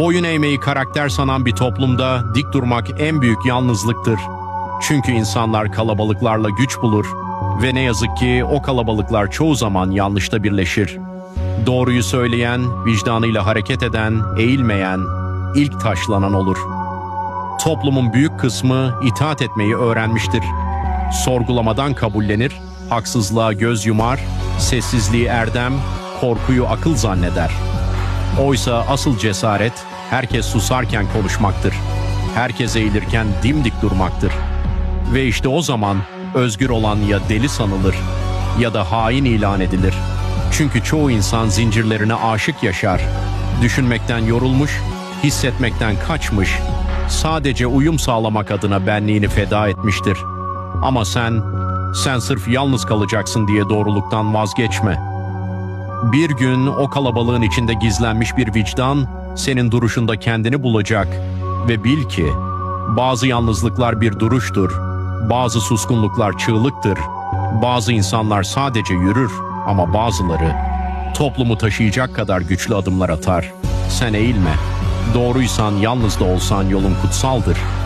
Boyun eğmeyi karakter sanan bir toplumda dik durmak en büyük yalnızlıktır. Çünkü insanlar kalabalıklarla güç bulur ve ne yazık ki o kalabalıklar çoğu zaman yanlışta birleşir. Doğruyu söyleyen, vicdanıyla hareket eden, eğilmeyen, ilk taşlanan olur. Toplumun büyük kısmı itaat etmeyi öğrenmiştir. Sorgulamadan kabullenir, haksızlığa göz yumar, sessizliği erdem, korkuyu akıl zanneder. Oysa asıl cesaret herkes susarken konuşmaktır. Herkes eğilirken dimdik durmaktır. Ve işte o zaman özgür olan ya deli sanılır ya da hain ilan edilir. Çünkü çoğu insan zincirlerine aşık yaşar. Düşünmekten yorulmuş, hissetmekten kaçmış, sadece uyum sağlamak adına benliğini feda etmiştir. Ama sen, sen sırf yalnız kalacaksın diye doğruluktan vazgeçme. Bir gün o kalabalığın içinde gizlenmiş bir vicdan senin duruşunda kendini bulacak ve bil ki bazı yalnızlıklar bir duruştur, bazı suskunluklar çığlıktır, bazı insanlar sadece yürür ama bazıları toplumu taşıyacak kadar güçlü adımlar atar. Sen eğilme. Doğruysan yalnız da olsan yolun kutsaldır.''